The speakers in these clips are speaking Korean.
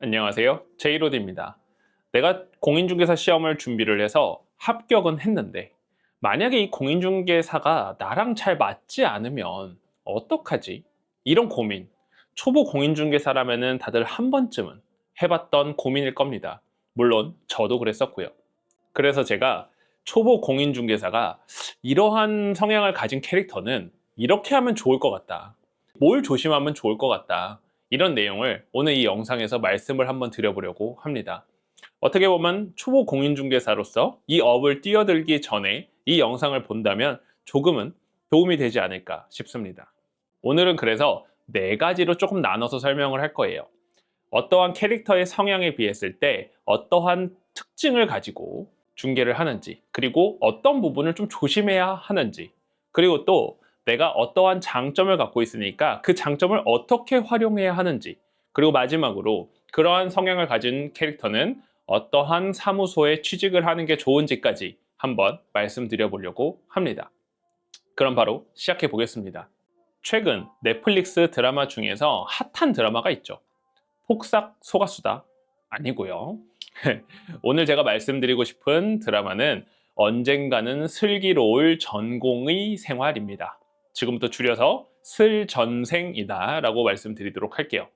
안녕하세요. 제이로드입니다. 내가 공인중개사 시험을 준비를 해서 합격은 했는데 만약에 이 공인중개사가 나랑 잘 맞지 않으면 어떡하지? 이런 고민. 초보 공인중개사라면은 다들 한 번쯤은 해봤던 고민일 겁니다. 물론 저도 그랬었고요. 그래서 제가 초보 공인중개사가 이러한 성향을 가진 캐릭터는 이렇게 하면 좋을 것 같다. 뭘 조심하면 좋을 것 같다. 이런 내용을 오늘 이 영상에서 말씀을 한번 드려보려고 합니다. 어떻게 보면 초보 공인중개사로서 이 업을 뛰어들기 전에 이 영상을 본다면 조금은 도움이 되지 않을까 싶습니다. 오늘은 그래서 네 가지로 조금 나눠서 설명을 할 거예요. 어떠한 캐릭터의 성향에 비했을 때 어떠한 특징을 가지고 중개를 하는지, 그리고 어떤 부분을 좀 조심해야 하는지, 그리고 또 내가 어떠한 장점을 갖고 있으니까 그 장점을 어떻게 활용해야 하는지, 그리고 마지막으로 그러한 성향을 가진 캐릭터는 어떠한 사무소에 취직을 하는 게 좋은지까지 한번 말씀드려 보려고 합니다. 그럼 바로 시작해 보겠습니다. 최근 넷플릭스 드라마 중에서 핫한 드라마가 있죠. 폭삭 소가수다 아니고요. 오늘 제가 말씀드리고 싶은 드라마는 언젠가는 슬기로울 전공의 생활입니다. 지금부터 줄여서 슬전생이다 라고 말씀드리도록 할게요.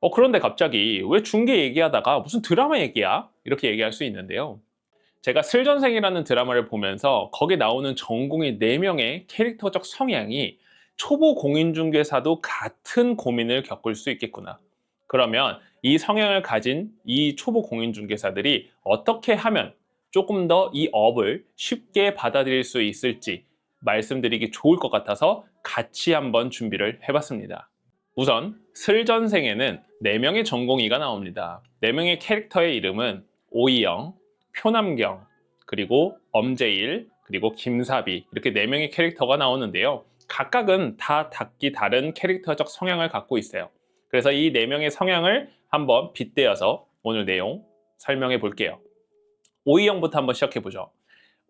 어, 그런데 갑자기 왜 중계 얘기하다가 무슨 드라마 얘기야? 이렇게 얘기할 수 있는데요. 제가 슬전생이라는 드라마를 보면서 거기 나오는 전공의 4명의 캐릭터적 성향이 초보 공인중개사도 같은 고민을 겪을 수 있겠구나. 그러면 이 성향을 가진 이 초보 공인중개사들이 어떻게 하면 조금 더 이 업을 쉽게 받아들일 수 있을지 말씀드리기 좋을 것 같아서 같이 한번 준비를 해봤습니다. 우선 슬전생에는 4명의 전공의가 나옵니다. 4명의 캐릭터의 이름은 오이영, 표남경, 그리고 엄재일, 그리고 김사비 이렇게 4명의 캐릭터가 나오는데요. 각각은 다 각기 다른 캐릭터적 성향을 갖고 있어요. 그래서 이 4명의 성향을 한번 빗대어서 오늘 내용 설명해 볼게요. 오이영부터 한번 시작해 보죠.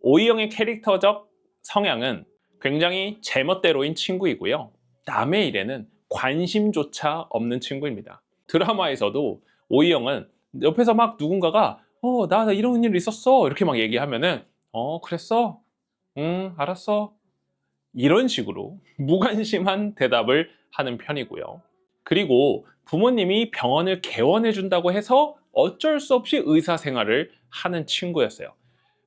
오이영의 캐릭터적 성향은 굉장히 제멋대로인 친구이고요. 남의 일에는 관심조차 없는 친구입니다. 드라마에서도 오이영은 옆에서 막 누군가가 어, 나, 나 이런 일 있었어. 이렇게 막 얘기하면은 어, 그랬어? 응, 알았어. 이런 식으로 무관심한 대답을 하는 편이고요. 그리고 부모님이 병원을 개원해 준다고 해서 어쩔 수 없이 의사 생활을 하는 친구였어요.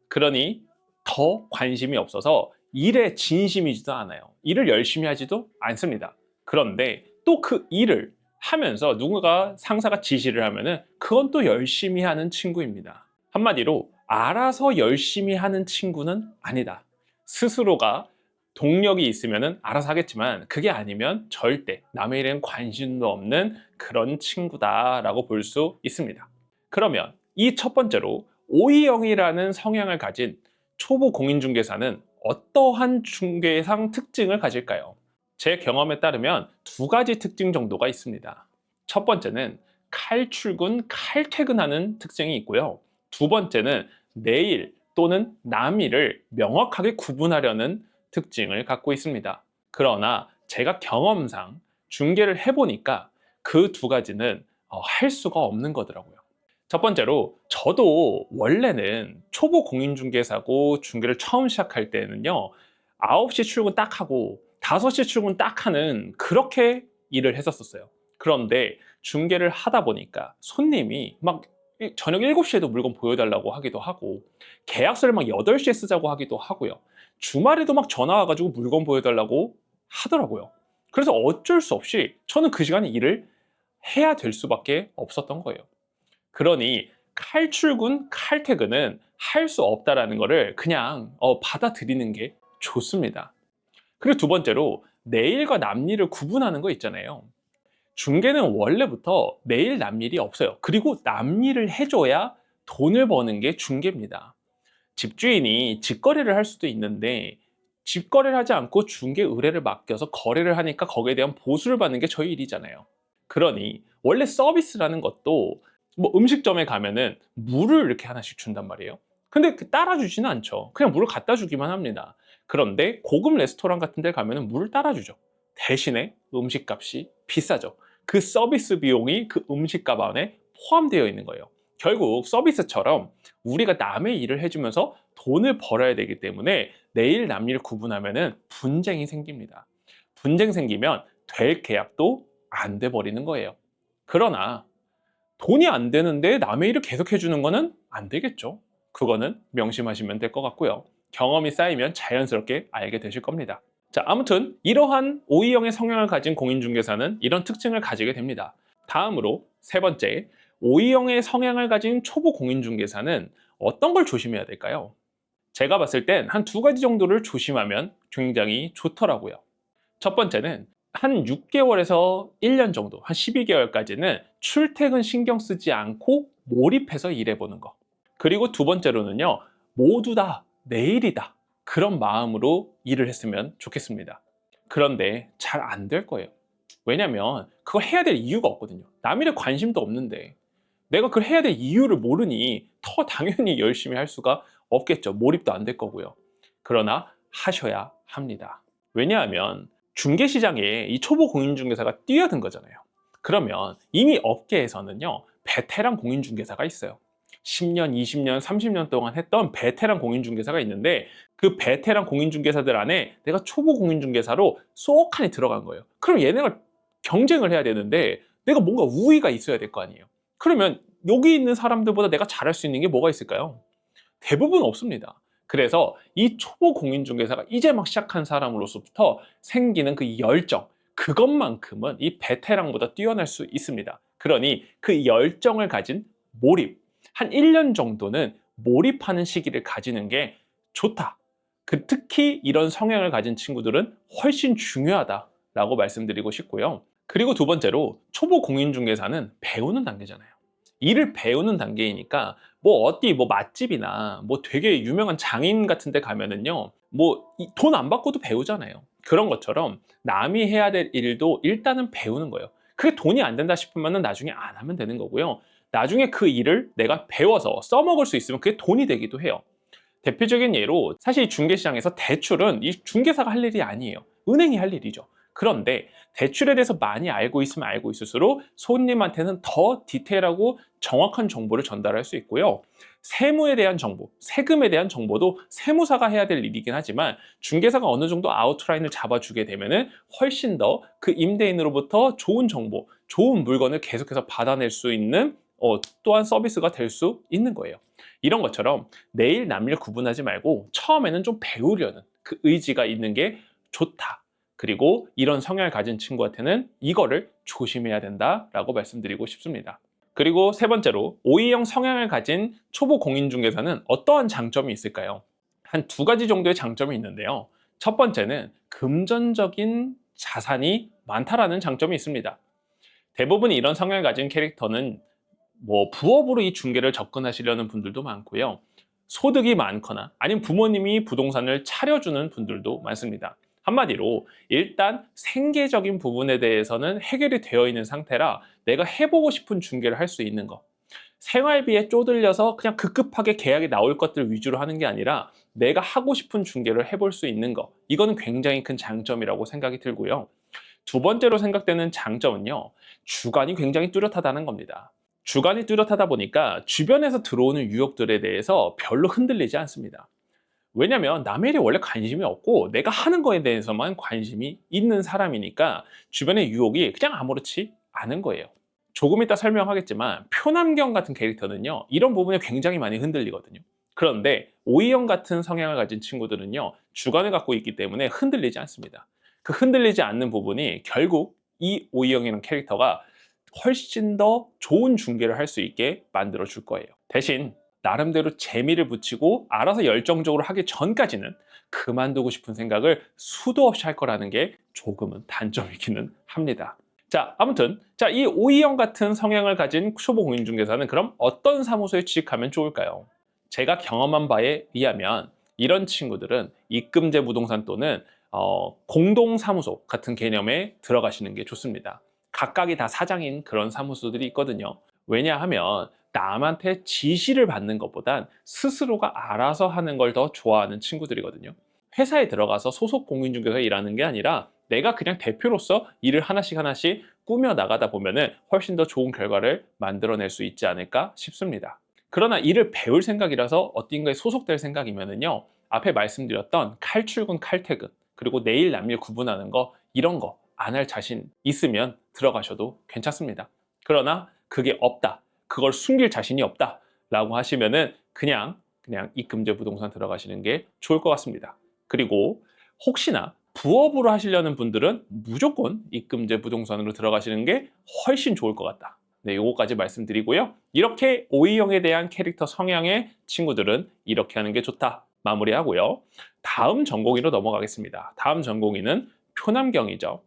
그러니 더 관심이 없어서 일에 진심이지도 않아요. 일을 열심히 하지도 않습니다. 그런데 또 그 일을 하면서 누군가 상사가 지시를 하면은 그건 또 열심히 하는 친구입니다. 한마디로 알아서 열심히 하는 친구는 아니다. 스스로가 동력이 있으면 알아서 하겠지만 그게 아니면 절대 남의 일엔 관심도 없는 그런 친구다라고 볼 수 있습니다. 그러면 이 첫 번째로 오이영이라는 성향을 가진 초보 공인중개사는 어떠한 중개상 특징을 가질까요? 제 경험에 따르면 두 가지 특징 정도가 있습니다. 첫 번째는 칼출근, 칼퇴근하는 특징이 있고요. 두 번째는 내일 또는 남일을 명확하게 구분하려는 특징을 갖고 있습니다. 그러나 제가 경험상 중개를 해보니까 그 두 가지는 어, 할 수가 없는 거더라고요. 첫 번째로 저도 원래는 초보 공인중개사고 중개를 처음 시작할 때는요 9시 출근 딱 하고 5시 출근 딱 하는 그렇게 일을 했었었어요. 그런데 중개를 하다 보니까 손님이 막 저녁 7시에도 물건 보여달라고 하기도 하고 계약서를 막 8시에 쓰자고 하기도 하고요. 주말에도 막 전화 와가지고 물건 보여달라고 하더라고요. 그래서 어쩔 수 없이 저는 그 시간에 일을 해야 될 수밖에 없었던 거예요 그러니 칼출근, 칼퇴근은 할 수 없다라는 것을 그냥 어, 받아들이는 게 좋습니다. 그리고 두 번째로 내일과 남일을 구분하는 거 있잖아요. 중개는 원래부터 내일 남일이 없어요. 그리고 남일을 해줘야 돈을 버는 게 중개입니다. 집주인이 직거래를 할 수도 있는데 집거래를 하지 않고 중개 의뢰를 맡겨서 거래를 하니까 거기에 대한 보수를 받는 게 저희 일이잖아요. 그러니 원래 서비스라는 것도 뭐 음식점에 가면은 물을 이렇게 하나씩 준단 말이에요. 근데 그 따라주지는 않죠. 그냥 물을 갖다 주기만 합니다. 그런데 고급 레스토랑 같은 데 가면은 물을 따라주죠. 대신에 음식값이 비싸죠. 그 서비스 비용이 그 음식값 안에 포함되어 있는 거예요. 결국 서비스처럼 우리가 남의 일을 해주면서 돈을 벌어야 되기 때문에 내일 남일 구분하면은 분쟁이 생깁니다. 분쟁 생기면 될 계약도 안 돼 버리는 거예요. 그러나 돈이 안 되는데 남의 일을 계속 해주는 거는 안 되겠죠. 그거는 명심하시면 될 것 같고요. 경험이 쌓이면 자연스럽게 알게 되실 겁니다. 자, 아무튼 이러한 O형의 성향을 가진 공인중개사는 이런 특징을 가지게 됩니다. 다음으로 세 번째, O형의 성향을 가진 초보 공인중개사는 어떤 걸 조심해야 될까요? 제가 봤을 땐 한 두 가지 정도를 조심하면 굉장히 좋더라고요. 첫 번째는 한 6개월에서 1년 정도, 한 12개월까지는 출퇴근 신경 쓰지 않고 몰입해서 일해보는 거. 그리고 두 번째로는요, 모두 다 내일이다. 그런 마음으로 일을 했으면 좋겠습니다. 그런데 잘 안 될 거예요. 왜냐면 그걸 해야 될 이유가 없거든요. 남일에 관심도 없는데 내가 그걸 해야 될 이유를 모르니 더 당연히 열심히 할 수가 없겠죠. 몰입도 안 될 거고요. 그러나 하셔야 합니다. 왜냐하면 중개시장에 이 초보 공인중개사가 뛰어든 거잖아요. 그러면 이미 업계에서는요, 베테랑 공인중개사가 있어요. 10년, 20년, 30년 동안 했던 베테랑 공인중개사가 있는데 그 베테랑 공인중개사들 안에 내가 초보 공인중개사로 쏙하니 들어간 거예요. 그럼 얘네가 경쟁을 해야 되는데 내가 뭔가 우위가 있어야 될 거 아니에요. 그러면 여기 있는 사람들보다 내가 잘할 수 있는 게 뭐가 있을까요? 대부분 없습니다. 그래서 이 초보 공인중개사가 이제 막 시작한 사람으로서부터 생기는 그 열정, 그것만큼은 이 베테랑보다 뛰어날 수 있습니다. 그러니 그 열정을 가진 몰입, 한 1년 정도는 몰입하는 시기를 가지는 게 좋다. 그 특히 이런 성향을 가진 친구들은 훨씬 중요하다라고 말씀드리고 싶고요. 그리고 두 번째로 초보 공인중개사는 배우는 단계잖아요. 일을 배우는 단계이니까 뭐 어디 뭐 맛집이나 뭐 되게 유명한 장인 같은 데 가면은요. 뭐 돈 안 받고도 배우잖아요. 그런 것처럼 남이 해야 될 일도 일단은 배우는 거예요. 그게 돈이 안 된다 싶으면 나중에 안 하면 되는 거고요. 나중에 그 일을 내가 배워서 써먹을 수 있으면 그게 돈이 되기도 해요. 대표적인 예로 사실 중개시장에서 대출은 이 중개사가 할 일이 아니에요. 은행이 할 일이죠. 그런데 대출에 대해서 많이 알고 있으면 알고 있을수록 손님한테는 더 디테일하고 정확한 정보를 전달할 수 있고요. 세무에 대한 정보, 세금에 대한 정보도 세무사가 해야 될 일이긴 하지만 중개사가 어느 정도 아웃라인을 잡아주게 되면은 훨씬 더 그 임대인으로부터 좋은 정보, 좋은 물건을 계속해서 받아낼 수 있는 어, 또한 서비스가 될 수 있는 거예요. 이런 것처럼 내일 남일 구분하지 말고 처음에는 좀 배우려는 그 의지가 있는 게 좋다. 그리고 이런 성향을 가진 친구한테는 이거를 조심해야 된다라고 말씀드리고 싶습니다. 그리고 세 번째로 O형 성향을 가진 초보 공인중개사는 어떠한 장점이 있을까요? 한 두 가지 정도의 장점이 있는데요. 첫 번째는 금전적인 자산이 많다라는 장점이 있습니다. 대부분 이런 성향을 가진 캐릭터는 뭐 부업으로 이 중개를 접근하시려는 분들도 많고요. 소득이 많거나 아니면 부모님이 부동산을 차려주는 분들도 많습니다. 한마디로 일단 생계적인 부분에 대해서는 해결이 되어 있는 상태라 내가 해보고 싶은 중개를 할 수 있는 거. 생활비에 쪼들려서 그냥 급급하게 계약이 나올 것들 위주로 하는 게 아니라 내가 하고 싶은 중개를 해볼 수 있는 거. 이거는 굉장히 큰 장점이라고 생각이 들고요. 두 번째로 생각되는 장점은요. 주관이 굉장히 뚜렷하다는 겁니다. 주관이 뚜렷하다 보니까 주변에서 들어오는 유혹들에 대해서 별로 흔들리지 않습니다. 왜냐면 남의 일에 원래 관심이 없고 내가 하는 거에 대해서만 관심이 있는 사람이니까 주변의 유혹이 그냥 아무렇지 않은 거예요. 조금 이따 설명하겠지만 표남경 같은 캐릭터는요 이런 부분에 굉장히 많이 흔들리거든요. 그런데 오이형 같은 성향을 가진 친구들은요 주관을 갖고 있기 때문에 흔들리지 않습니다. 그 흔들리지 않는 부분이 결국 이 오이형이라는 캐릭터가 훨씬 더 좋은 중개를 할 수 있게 만들어 줄 거예요. 대신 나름대로 재미를 붙이고 알아서 열정적으로 하기 전까지는 그만두고 싶은 생각을 수도 없이 할 거라는 게 조금은 단점이기는 합니다. 자, 아무튼 자, 이 오이형 같은 성향을 가진 초보 공인중개사는 그럼 어떤 사무소에 취직하면 좋을까요? 제가 경험한 바에 의하면 이런 친구들은 입금제 부동산 또는 어, 공동사무소 같은 개념에 들어가시는 게 좋습니다. 각각이 다 사장인 그런 사무소들이 있거든요. 왜냐하면 남한테 지시를 받는 것보단 스스로가 알아서 하는 걸 더 좋아하는 친구들이거든요. 회사에 들어가서 소속 공인중개사 일하는 게 아니라 내가 그냥 대표로서 일을 하나씩 하나씩 꾸며 나가다 보면은 훨씬 더 좋은 결과를 만들어낼 수 있지 않을까 싶습니다. 그러나 일을 배울 생각이라서 어딘가에 소속될 생각이면은요. 앞에 말씀드렸던 칼출근, 칼퇴근, 그리고 내일 남일 구분하는 거 이런 거 안 할 자신 있으면 들어가셔도 괜찮습니다. 그러나 그게 없다. 그걸 숨길 자신이 없다. 라고 하시면은 그냥 그냥 입금제 부동산 들어가시는 게 좋을 것 같습니다. 그리고 혹시나 부업으로 하시려는 분들은 무조건 입금제 부동산으로 들어가시는 게 훨씬 좋을 것 같다. 네, 요거까지 말씀드리고요. 이렇게 O형에 대한 캐릭터 성향의 친구들은 이렇게 하는 게 좋다. 마무리하고요. 다음 전공의로 넘어가겠습니다. 다음 전공의는 표남경이죠.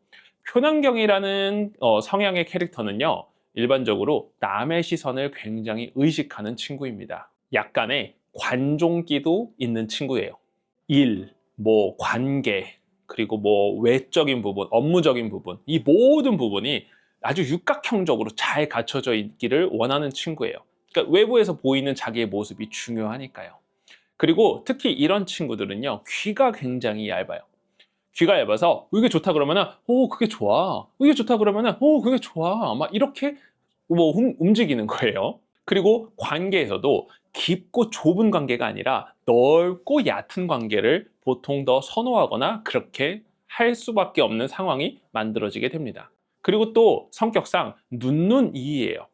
표남경이라는 어, 성향의 캐릭터는요. 일반적으로 남의 시선을 굉장히 의식하는 친구입니다. 약간의 관종기도 있는 친구예요. 일, 뭐 관계, 그리고 뭐 외적인 부분, 업무적인 부분, 이 모든 부분이 아주 육각형적으로 잘 갖춰져 있기를 원하는 친구예요. 그러니까 외부에서 보이는 자기의 모습이 중요하니까요. 그리고 특히 이런 친구들은요, 귀가 굉장히 얇아요. 귀가 얇아서 이게 좋다 그러면은 오 그게 좋아. 이게 좋다 그러면은 오 그게 좋아. 막 이렇게 뭐 움- 움직이는 거예요. 그리고 관계에서도 깊고 좁은 관계가 아니라 넓고 얕은 관계를 보통 더 선호하거나 그렇게 할 수밖에 없는 상황이 만들어지게 됩니다. 그리고 또 성격상 눈눈 이예요.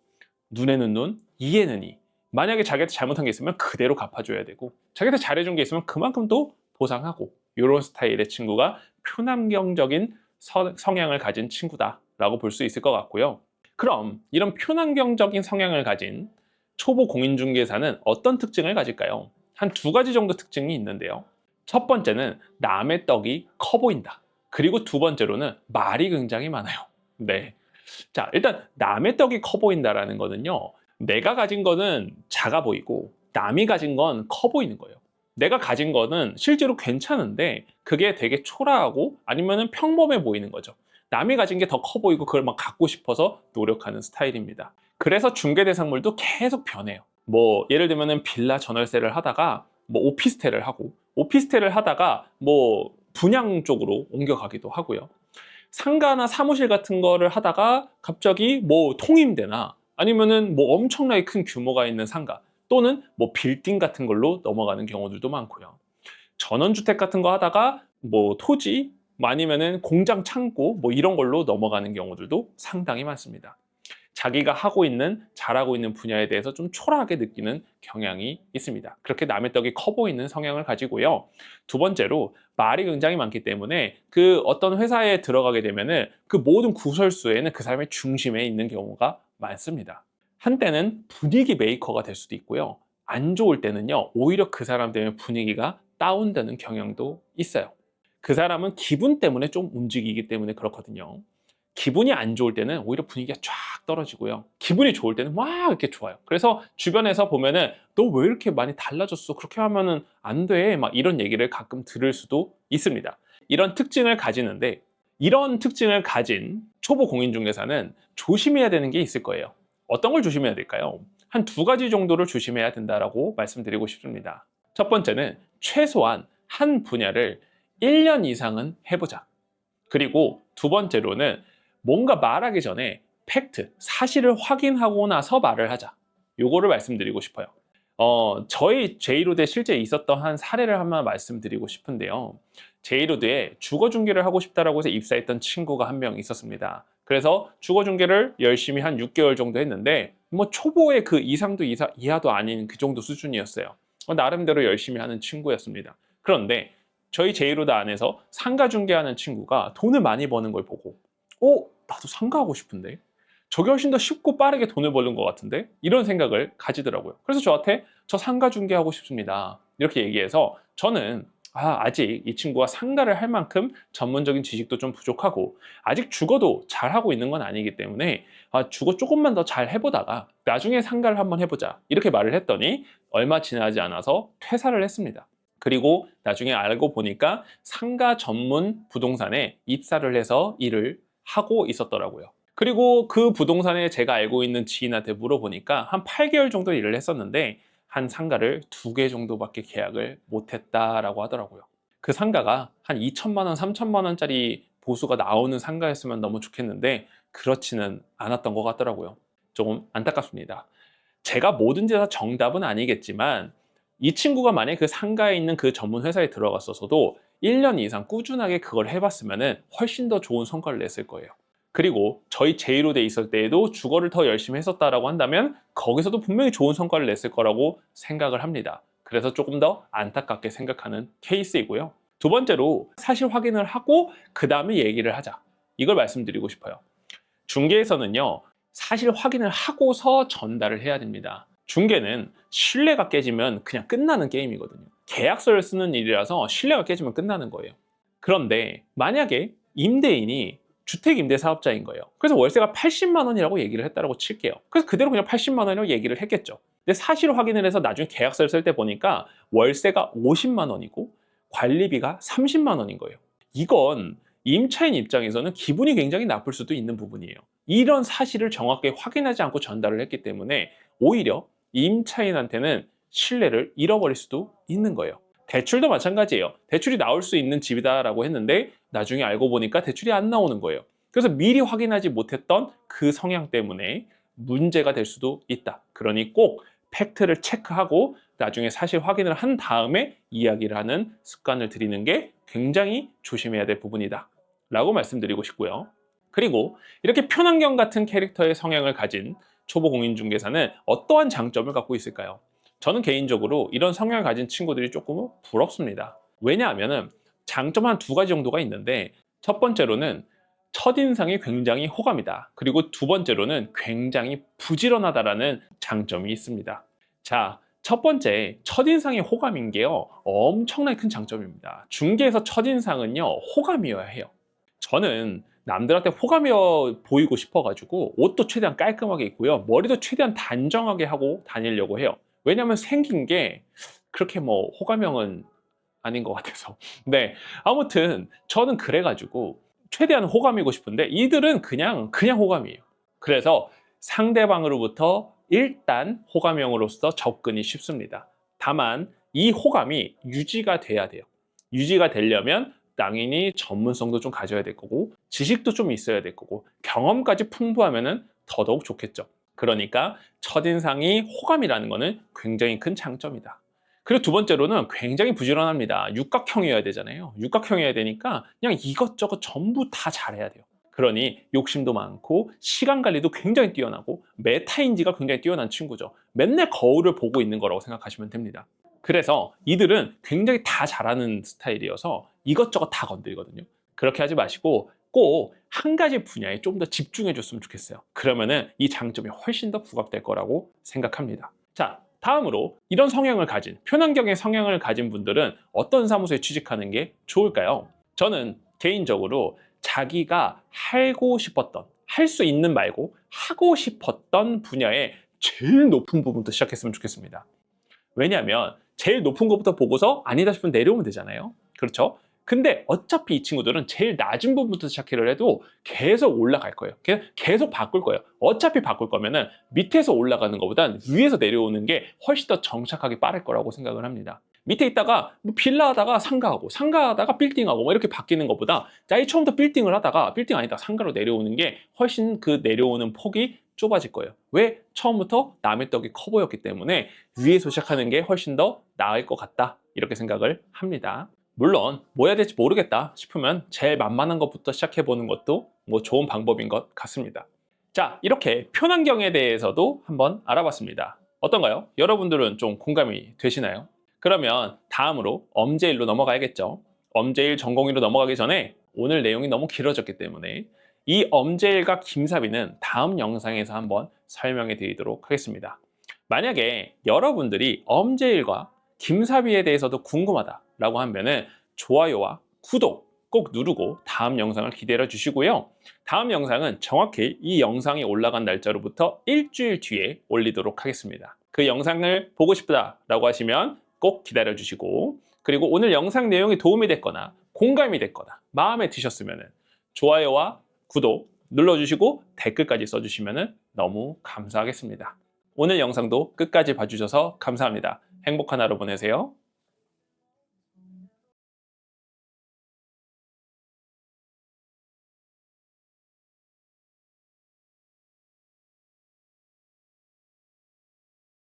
눈에는 눈 이에는 이. 만약에 자기한테 잘못한 게 있으면 그대로 갚아줘야 되고 자기한테 잘해준 게 있으면 그만큼 또 보상하고 이런 스타일의 친구가 표남경적인 서- 성향을 가진 친구다라고 볼 수 있을 것 같고요. 그럼 이런 표남경적인 성향을 가진 초보 공인중개사는 어떤 특징을 가질까요? 한 두 가지 정도 특징이 있는데요. 첫 번째는 남의 떡이 커 보인다. 그리고 두 번째로는 말이 굉장히 많아요. 네. 자, 일단 남의 떡이 커 보인다라는 거는요. 내가 가진 거는 작아 보이고 남이 가진 건 커 보이는 거예요. 내가 가진 거는 실제로 괜찮은데 그게 되게 초라하고 아니면은 평범해 보이는 거죠. 남이 가진 게 더 커 보이고 그걸 막 갖고 싶어서 노력하는 스타일입니다. 그래서 중개 대상물도 계속 변해요. 뭐 예를 들면은 빌라 전월세를 하다가 뭐 오피스텔을 하고 오피스텔을 하다가 뭐 분양 쪽으로 옮겨가기도 하고요. 상가나 사무실 같은 거를 하다가 갑자기 뭐 통임대나 아니면은 뭐 엄청나게 큰 규모가 있는 상가 또는 뭐 빌딩 같은 걸로 넘어가는 경우들도 많고요. 전원주택 같은 거 하다가 뭐 토지 뭐 아니면은 공장 창고 뭐 이런 걸로 넘어가는 경우들도 상당히 많습니다. 자기가 하고 있는 잘하고 있는 분야에 대해서 좀 초라하게 느끼는 경향이 있습니다. 그렇게 남의 떡이 커 보이는 성향을 가지고요. 두 번째로 말이 굉장히 많기 때문에 그 어떤 회사에 들어가게 되면은 그 모든 구설수에는 그 사람의 중심에 있는 경우가 많습니다. 한때는 분위기 메이커가 될 수도 있고요. 안 좋을 때는요, 오히려 그 사람 때문에 분위기가 다운되는 경향도 있어요. 그 사람은 기분 때문에 좀 움직이기 때문에 그렇거든요. 기분이 안 좋을 때는 오히려 분위기가 쫙 떨어지고요. 기분이 좋을 때는 막 이렇게 좋아요. 그래서 주변에서 보면은 너 왜 이렇게 많이 달라졌어? 그렇게 하면은 안 돼. 막 이런 얘기를 가끔 들을 수도 있습니다. 이런 특징을 가지는데 이런 특징을 가진 초보 공인중개사는 조심해야 되는 게 있을 거예요. 어떤 걸 조심해야 될까요? 한 두 가지 정도를 조심해야 된다라고 말씀드리고 싶습니다. 첫 번째는 최소한 한 분야를 1년 이상은 해보자. 그리고 두 번째로는 뭔가 말하기 전에 팩트, 사실을 확인하고 나서 말을 하자. 요거를 말씀드리고 싶어요. 어, 저희 제이로드에 실제 있었던 한 사례를 한번 말씀드리고 싶은데요. 제이로드에 주거 중개를 하고 싶다라고 해서 입사했던 친구가 한 명 있었습니다. 그래서 주거 중개를 열심히 한 6개월 정도 했는데 뭐 초보의 그 이상도 이사, 이하도 아닌 그 정도 수준이었어요. 어, 나름대로 열심히 하는 친구였습니다. 그런데 저희 제이로드 안에서 상가 중개하는 친구가 돈을 많이 버는 걸 보고 어? 나도 상가하고 싶은데? 저게 훨씬 더 쉽고 빠르게 돈을 버는 것 같은데? 이런 생각을 가지더라고요. 그래서 저한테 저 상가 중개하고 싶습니다. 이렇게 얘기해서 저는 아, 아직 이 친구가 상가를 할 만큼 전문적인 지식도 좀 부족하고 아직 주거도 잘하고 있는 건 아니기 때문에 아, 주거 조금만 더 잘 해보다가 나중에 상가를 한번 해보자 이렇게 말을 했더니 얼마 지나지 않아서 퇴사를 했습니다. 그리고 나중에 알고 보니까 상가 전문 부동산에 입사를 해서 일을 하고 있었더라고요. 그리고 그 부동산에 제가 알고 있는 지인한테 물어보니까 한 8개월 정도 일을 했었는데 한 상가를 두 개 정도밖에 계약을 못했다라고 하더라고요. 그 상가가 한 2천만 원, 3천만 원짜리 보수가 나오는 상가였으면 너무 좋겠는데 그렇지는 않았던 것 같더라고요. 조금 안타깝습니다. 제가 뭐든지 다 정답은 아니겠지만 이 친구가 만약에 그 상가에 있는 그 전문 회사에 들어갔었어도 1년 이상 꾸준하게 그걸 해봤으면 훨씬 더 좋은 성과를 냈을 거예요. 그리고 저희 제1호대 있을 때에도 주거를 더 열심히 했었다라고 한다면 거기서도 분명히 좋은 성과를 냈을 거라고 생각을 합니다. 그래서 조금 더 안타깝게 생각하는 케이스이고요. 두 번째로 사실 확인을 하고 그 다음에 얘기를 하자. 이걸 말씀드리고 싶어요. 중개에서는요, 사실 확인을 하고서 전달을 해야 됩니다. 중개는 신뢰가 깨지면 그냥 끝나는 게임이거든요. 계약서를 쓰는 일이라서 신뢰가 깨지면 끝나는 거예요. 그런데 만약에 임대인이 주택 임대 사업자인 거예요. 그래서 월세가 80만 원이라고 얘기를 했다라고 칠게요. 그래서 그대로 그냥 80만 원이라고 얘기를 했겠죠. 근데 사실 확인을 해서 나중에 계약서를 쓸 때 보니까 월세가 50만 원이고 관리비가 30만 원인 거예요. 이건 임차인 입장에서는 기분이 굉장히 나쁠 수도 있는 부분이에요. 이런 사실을 정확하게 확인하지 않고 전달을 했기 때문에 오히려 임차인한테는 신뢰를 잃어버릴 수도 있는 거예요. 대출도 마찬가지예요. 대출이 나올 수 있는 집이다라고 했는데 나중에 알고 보니까 대출이 안 나오는 거예요. 그래서 미리 확인하지 못했던 그 성향 때문에 문제가 될 수도 있다. 그러니 꼭 팩트를 체크하고 나중에 사실 확인을 한 다음에 이야기를 하는 습관을 들이는 게 굉장히 조심해야 될 부분이다. 라고 말씀드리고 싶고요. 그리고 이렇게 편환경 같은 캐릭터의 성향을 가진 초보 공인중개사는 어떠한 장점을 갖고 있을까요? 저는 개인적으로 이런 성향을 가진 친구들이 조금 부럽습니다. 왜냐하면 장점 한 두 가지 정도가 있는데 첫 번째로는 첫인상이 굉장히 호감이다. 그리고 두 번째로는 굉장히 부지런하다라는 장점이 있습니다. 자, 첫 번째, 첫인상이 호감인 게요, 엄청나게 큰 장점입니다. 중개에서 첫인상은요, 호감이어야 해요. 저는 남들한테 호감이어 보이고 싶어가지고 옷도 최대한 깔끔하게 입고요, 머리도 최대한 단정하게 하고 다니려고 해요. 왜냐면 생긴 게 그렇게 뭐 호감형은 아닌 것 같아서. 네. 아무튼 저는 그래가지고 최대한 호감이고 싶은데 이들은 그냥, 그냥 호감이에요. 그래서 상대방으로부터 일단 호감형으로서 접근이 쉽습니다. 다만 이 호감이 유지가 돼야 돼요. 유지가 되려면 당연히 전문성도 좀 가져야 될 거고 지식도 좀 있어야 될 거고 경험까지 풍부하면 더더욱 좋겠죠. 그러니까 첫인상이 호감이라는 것은 굉장히 큰 장점이다. 그리고 두 번째로는 굉장히 부지런합니다. 육각형이어야 되잖아요. 육각형이어야 되니까 그냥 이것저것 전부 다 잘해야 돼요. 그러니 욕심도 많고 시간 관리도 굉장히 뛰어나고 메타인지가 굉장히 뛰어난 친구죠. 맨날 거울을 보고 있는 거라고 생각하시면 됩니다. 그래서 이들은 굉장히 다 잘하는 스타일이어서 이것저것 다 건드리거든요. 그렇게 하지 마시고 꼭한 가지 분야에 좀 더 집중해 줬으면 좋겠어요. 그러면은 이 장점이 훨씬 더 부각될 거라고 생각합니다. 자, 다음으로 이런 성향을 가진 표난경의 성향을 가진 분들은 어떤 사무소에 취직하는 게 좋을까요? 저는 개인적으로 자기가 하고 싶었던 할 수 있는 말고 하고 싶었던 분야의 제일 높은 부분부터 시작했으면 좋겠습니다. 왜냐하면 제일 높은 것부터 보고서 아니다 싶으면 내려오면 되잖아요. 그렇죠? 근데 어차피 이 친구들은 제일 낮은 부분부터 시작을 해도 계속 올라갈 거예요. 계속 바꿀 거예요. 어차피 바꿀 거면은 밑에서 올라가는 것보단 위에서 내려오는 게 훨씬 더 정착하기 빠를 거라고 생각을 합니다. 밑에 있다가 뭐 빌라 하다가 상가하고 상가 하다가 빌딩하고 뭐 이렇게 바뀌는 것보다 자기 처음부터 빌딩을 하다가 빌딩 아니다 상가로 내려오는 게 훨씬 그 내려오는 폭이 좁아질 거예요. 왜? 처음부터 남의 떡이 커 보였기 때문에 위에서 시작하는 게 훨씬 더 나을 것 같다. 이렇게 생각을 합니다. 물론 뭐 해야 될지 모르겠다 싶으면 제일 만만한 것부터 시작해 보는 것도 뭐 좋은 방법인 것 같습니다. 자, 이렇게 표난경에 대해서도 한번 알아봤습니다. 어떤가요? 여러분들은 좀 공감이 되시나요? 그러면 다음으로 엄제일로 넘어가야겠죠. 엄제일 전공의로 넘어가기 전에 오늘 내용이 너무 길어졌기 때문에 이 엄제일과 김사비는 다음 영상에서 한번 설명해 드리도록 하겠습니다. 만약에 여러분들이 엄제일과 김사비에 대해서도 궁금하다 라고 하면은 좋아요와 구독 꼭 누르고 다음 영상을 기다려 주시고요. 다음 영상은 정확히 이 영상이 올라간 날짜로부터 일주일 뒤에 올리도록 하겠습니다. 그 영상을 보고 싶다라고 하시면 꼭 기다려 주시고 그리고 오늘 영상 내용이 도움이 됐거나 공감이 됐거나 마음에 드셨으면 좋아요와 구독 눌러주시고 댓글까지 써주시면 너무 감사하겠습니다. 오늘 영상도 끝까지 봐주셔서 감사합니다. 행복한 하루 보내세요.